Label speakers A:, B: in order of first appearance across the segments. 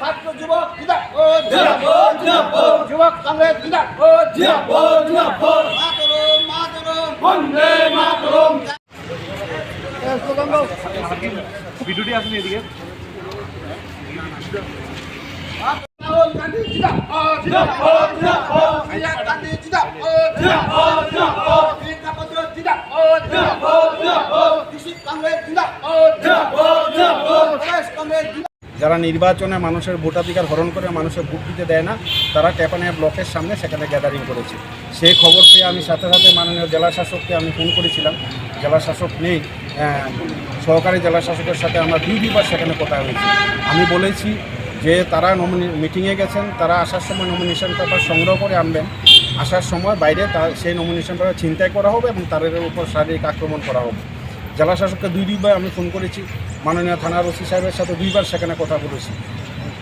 A: ছাত্র যুবক যুবক কংগ্রেস জিন্দাবাদ জিন্দাবাদ জিন্দাবাদ মাতরম মাতরম। বন্দে মাতরম।
B: ভিডিওটি আসুন এদিকে।
A: রাহুল গান্ধী জিন্দাবাদ জিন্দাবাদ জিন্দাবাদ সোনিয়া গান্ধী জিন্দাবাদ জিন্দাবাদ জিন্দাবাদ প্রিয়াঙ্কা ভদ্র জিন্দাবাদ জিন্দাবাদ জিন্দাবাদ কৃষি কংগ্রেস জিন্দাবাদ জিন্দাবাদ জিন্দাবাদ প্রদেশ কংগ্রেস জিন্দাবাদ
C: যারা নির্বাচনে মানুষের ভোটাধিকার হরণ করে মানুষের ভোট দিতে দেয় না, তারা ট্যাপানিয়া ব্লকের সামনে সেখানে গ্যাদারিং করেছে। সেই খবর পেয়ে আমি সাথে সাথে মাননীয় জেলা শাসককে আমি ফোন করেছিলাম। জেলা শাসক নেই সহকারী জেলা শাসকের সাথে আমরা দুই দুইবার সেখানে কথা হয়েছি। আমি বলেছি যে তারা নমিনি মিটিংয়ে গেছেন, তারা আসার সময় নমিনেশন পেপার সংগ্রহ করে আনবেন। আসার সময় বাইরে তার সেই নমিনেশন পেপার ছিনতাই করা হবে এবং তাদের উপর শারীরিক আক্রমণ করা হবে। জেলা শাসককে দুই দুইবার আমি ফোন করেছি। মাননীয় থানার ওসি সাহেবের সাথে দুইবার সেখানে কথা বলেছি।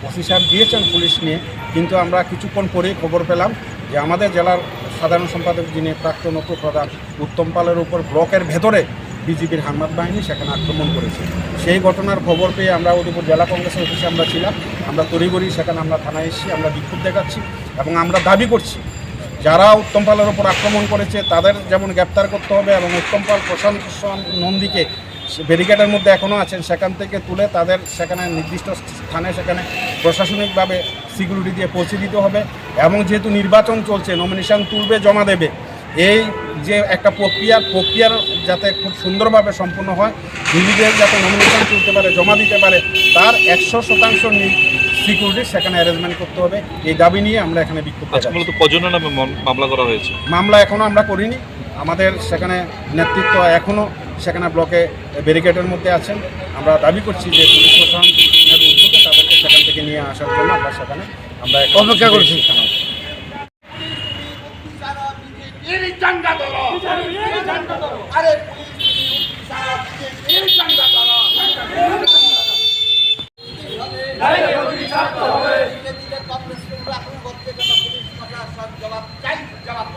C: ওসি সাহেব গিয়েছেন পুলিশ নিয়ে, কিন্তু আমরা কিছুক্ষণ পরেই খবর পেলাম যে আমাদের জেলার সাধারণ সম্পাদক যিনি প্রাক্তন উপপ্রধান উত্তম পালের উপর ব্লকের ভেতরে বিজেপির হামলাত বাহিনী সেখানে আক্রমণ করেছে। সেই ঘটনার খবর পেয়ে আমরা উদয়পুর জেলা কংগ্রেসের অফিসে আমরা ছিলাম। আমরা তড়িগড়ি সেখানে আমরা থানায় এসেছি, আমরা বিক্ষোভ দেখাচ্ছি এবং আমরা দাবি করছি যারা উত্তম পালের ওপর আক্রমণ করেছে, তাদের যেমন গ্রেপ্তার করতে হবে এবং উত্তম পাল প্রশান্ত নন্দীকে ব্যারিকেডের মধ্যে এখনও আছেন, সেখান থেকে তুলে তাদের সেখানে নির্দিষ্ট স্থানে সেখানে প্রশাসনিকভাবে সিকিউরিটি দিয়ে পৌঁছে দিতে হবে এবং যেহেতু নির্বাচন চলছে নমিনেশন তুলবে, জমা দেবে, এই যে একটা প্রক্রিয়া, প্রক্রিয়ার যাতে খুব সুন্দরভাবে সম্পূর্ণ হয় নিজেদের যাতে নমিনেশন তুলতে পারে, জমা দিতে পারে, তার একশো শতাংশ সিকিউরিটি সেখানে অ্যারেঞ্জমেন্ট করতে হবে। এই দাবি নিয়ে আমরা এখানে বিক্ষোভ
B: আজকে মূলত কজনের নামে মামলা করা হয়েছে?
C: মামলা এখনও আমরা করিনি। আমাদের সেখানে নেতৃত্ব এখনও সেখানে ব্লকে ব্যারিকেডের মধ্যে আছেন। আমরা দাবি করছি যে পুলিশ প্রশাসনের উদ্যোগে তাদেরকে সেখান থেকে নিয়ে আসার জন্য আমরা সেখানে আমরা অপেক্ষা করছি।
A: আরে পুলিশ সারা বিজেপির চাঙ্গা দল জবাব চাই জবাব